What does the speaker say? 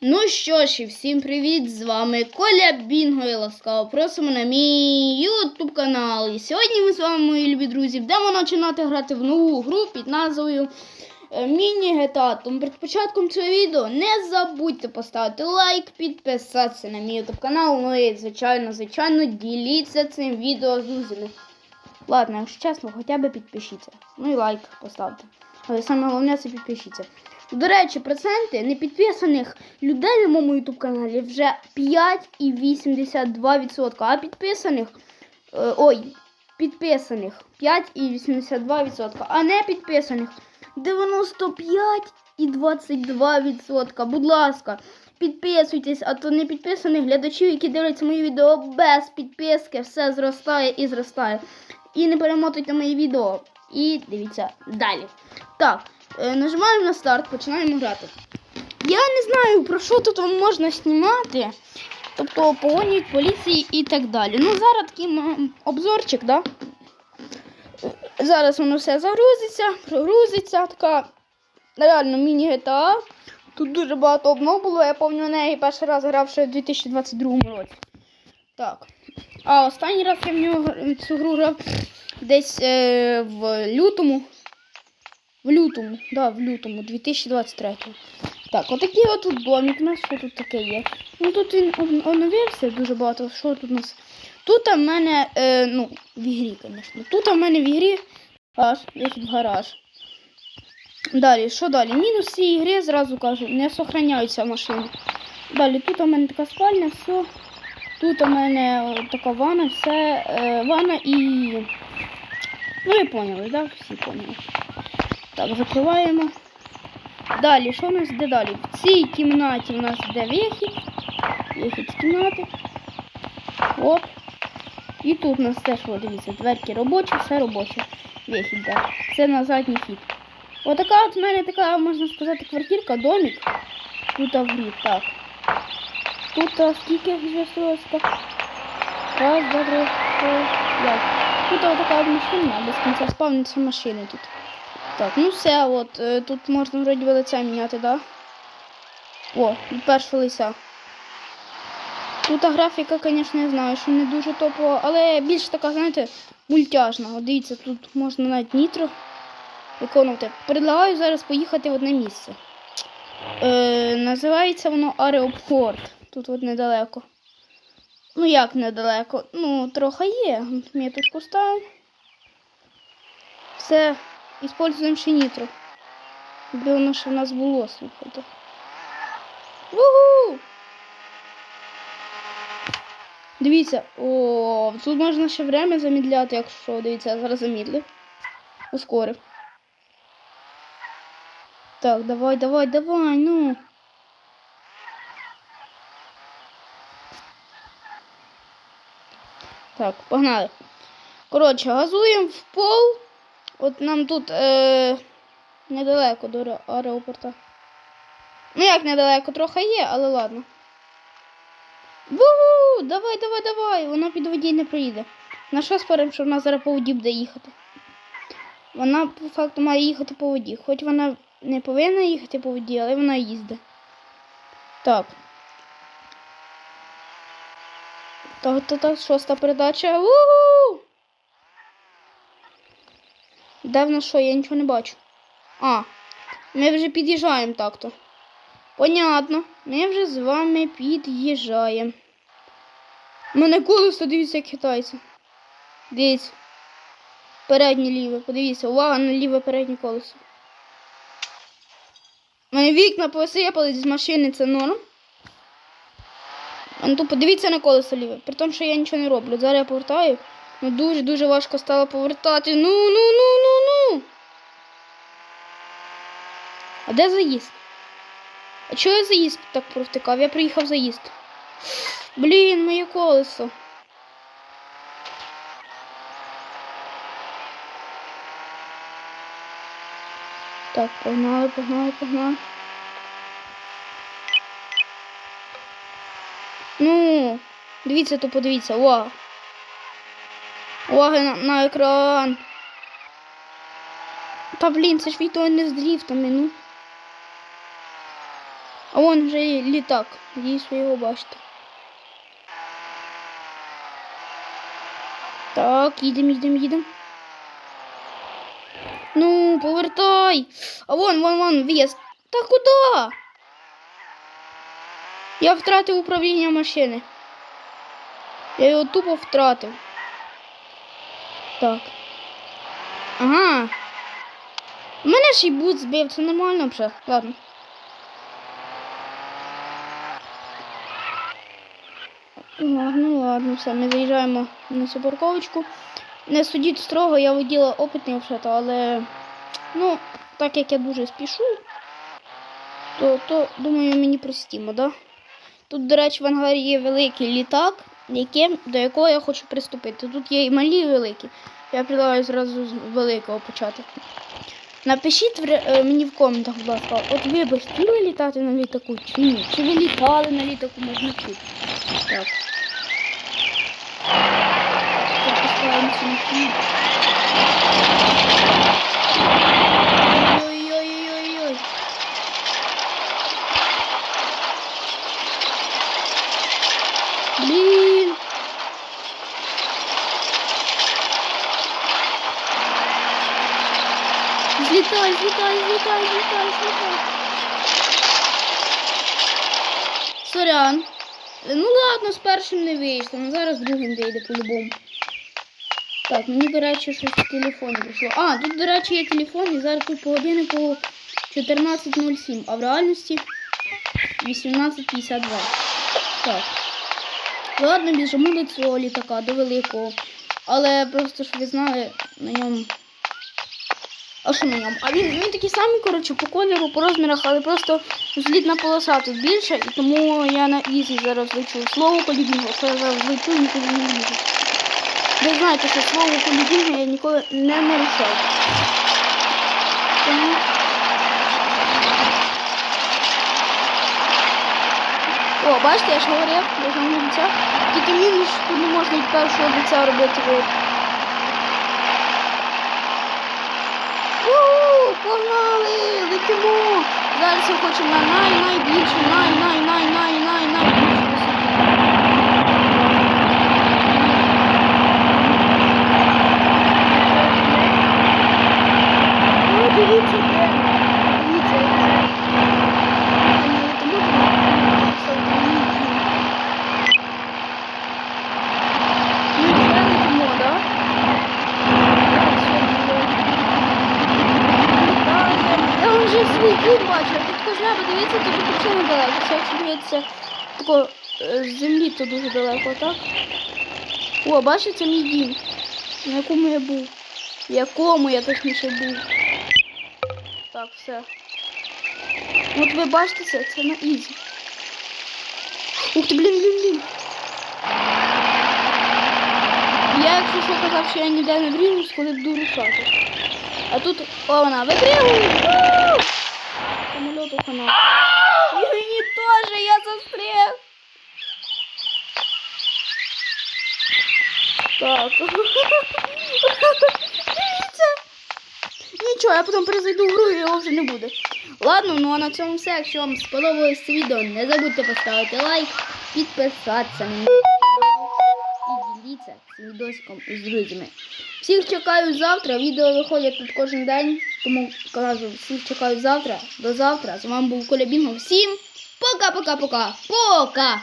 Ну що ж, і всім привіт! З вами Коля Бінго і ласкаво просимо на мій ютуб канал. І сьогодні ми з вами, мої любі друзі, будемо починати грати в нову гру під назвою е, Міні GTA. Тому перед початком цього відео не забудьте поставити лайк, підписатися на мій ютуб канал. Ну і звичайно, звичайно, діліться цим відео з друзями. Ладно, якщо чесно, хоча б підпишіться. Ну і лайк поставте. Але саме головне це підпишіться. До речі, проценти непідписаних людей на моєму YouTube каналі вже 5,82%. А підписаних. е, ой, підписаних 5,82%. А не підписаних 95,22%. Будь ласка, підписуйтесь, а то не підписаних глядачів, які дивляться мої відео без підписки, все зростає і зростає. І не перемотуйте мої відео. І дивіться далі. Так. Е, Нажимаємо на старт, починаємо грати. Я не знаю, про що тут вам можна знімати. Тобто погоні поліції і так далі. Ну, зараз такий обзорчик, да? Зараз воно все загрузиться, прогрузиться. Така реально міні-GTA. Тут дуже багато обнов було, я пам'ятаю неї перший раз грав ще в 2022 році. Так. А останній раз я в нього цю гру грав десь е, в лютому. В лютому, да, в лютому, 2023. Так, отакий от тут домик у нас, що тут таке є. Ну тут він оновився дуже багато. Що тут у нас? Тут в мене, е, ну, в ігрі, звісно. Тут в мене в ігрі аж, є тут гараж. Далі, що далі? Мінус цієї гри, зразу кажу, не сохраняються машини. Далі, тут у мене така спальня, все. Тут у мене е, така ванна, все, е, ванна і. Ну, ви поняли, так? Да? Всі поняли. Так, закриваємо. Далі, що у нас йде далі? В цій кімнаті у нас йде вихід. Вихід з кімнати. Оп. І тут у нас теж, о, дивіться, дверки робочі, все робоче. Вихід, да. Це на задній хід. Отака от в мене така, можна сказати, квартирка, домик. Тут аврі, так. Тут а, скільки вже так? Раз, два, три, чотири, п'ять. Тут отака от машина, без кінця спавниться машини тут. Так, ну все, от е, тут можна вроді би лице міняти, да? О, першого лиця. Тут графіка, звісно, я знаю, що не дуже топова, але більш така, знаєте, мультяжна. От дивіться, тут можна навіть нітро виконувати. Предлагаю зараз поїхати в одне місце. Е, називається воно Аеропорт. Тут от недалеко. Ну як недалеко? Ну, трохи є. Меточку ставимо. Все. Используємо ще нітро. Воно ще в нас було, слухайте. Угу! Дивіться, о, тут можна ще время замідляти, якщо дивіться, зараз замідлю. Ускорив. Так, давай, давай, давай, ну. Так, погнали. Коротше, газуємо в пол. От нам тут е, недалеко до аеро- аеропорта. Ну як недалеко, трохи є, але ладно. Ву! Давай, давай, давай! Вона під воді не приїде. На що спорим, що вона зараз по воді буде їхати? Вона по факту має їхати по воді. Хоч вона не повинна їхати по воді, але вона їздить. Так. Так, так, так, шоста передача. Угу! Де в нас що? Я нічого не бачу. А, ми вже під'їжджаємо так-то. Понятно. Ми вже з вами під'їжджаємо. Мене колесо, дивіться, як хитається. Дивіться. Переднє ліве, подивіться, увага на ліве переднє колесо. У мене вікна посипались з машини, це норм. А ну подивіться на колесо ліве. При тому, що я нічого не роблю. Зараз я повертаю. Дуже-дуже важко стало повертати. Ну, ну, ну, ну, ну. А де заїзд? А чого я заїзд так провтикав? Я приїхав заїзд. Блін, моє колесо. Так, погнали, погнали, погнали. Ну, дивіться, то подивіться, увага. Увага на, на екран. Та блін, це ж відео не з дріфтами, ну. А вон вже і літак. Надіюсь, ви його бачите. Так, їдемо, їдемо, їдемо. Ну, повертай. А вон, вон, вон, в'їзд. Та куди? Я втратив управління машини. Я його тупо втратив. Так. Ага. Мене ж і бут збив, це нормально вже. Ладно. Ладно, ладно, все, ми заїжджаємо на цю парковочку. Не судіть строго, я воділа опитний вже, але ну, так як я дуже спішу, то, то думаю, мені простімо, да? Тут, до речі, в ангарі є великий літак, яким, до якого я хочу приступити. Тут є і малі, і великі. Я предлагаю зразу з великого почати. Напишіть в е, мені в коментах, будь ласка, от ви б хотіли літати на літаку чи ні? Чи ви літали на літаку, можна чути. Так. Ой-ой-ой-ой-ой. Сорян. Ну ладно, з першим не вийшло, ну зараз другим вийде по-любому. Так, мені, до речі, щось в телефоні прийшло. А, тут, до речі, є телефон, і зараз тут по годиннику 14.07, а в реальності 18.52. Так. Ладно, біжимо до цього літака, до великого. Але просто, щоб ви знали, на ньому. А що на ньому? А він, він такий самий, коротше, по кольору, по розмірах, але просто злітна полоса тут більше, і тому я на ізі зараз лечу. Слово полюбінго, що я зараз лечу, ніколи не лізу. Ви знаєте, що слово полюбінго я ніколи не нарушав. Тому... О, бачите, я ж говорив, я ж вам обіцяв. Тільки мінус, що не можна від першого лиця робити вид. Погнали, летимо. Зараз я хочу на най-найбільшу, най-най-най-най-най-найбільшу висоту. О, дивіться, де. Дивіться, я вже. Я не летимо, тому що це мій дім. Ми вже летимо, да? Так, все, ми вже. Я вже свій дім бачу, а тут кожна, подивіться, тут взагалі недалеко. Це дивитися тако е, з землі, то дуже далеко, так? О, бачите, мій дім. На якому я був. В якому я точніше був. Так, все. От ви бачите це, це на ізі. Ух ти, блін, блін, блін. Я, якщо що казав, що я ніде не вріжусь, коли буду рушати. А тут о, вона випрягує. Хана. І мені теж я застряг. Так. Нічого, я потім перезайду в гру і його вже не буде. Ладно, ну а на цьому все. Якщо вам сподобалось це відео, не забудьте поставити лайк, підписатися на мій канал і діліться цим відосиком з друзями. Всіх чекаю завтра. Відео виходять тут кожен день. Тому кажу, всіх чекаю завтра. До завтра. З вами був Коля Бінго. Всім пока-пока-пока. Пока!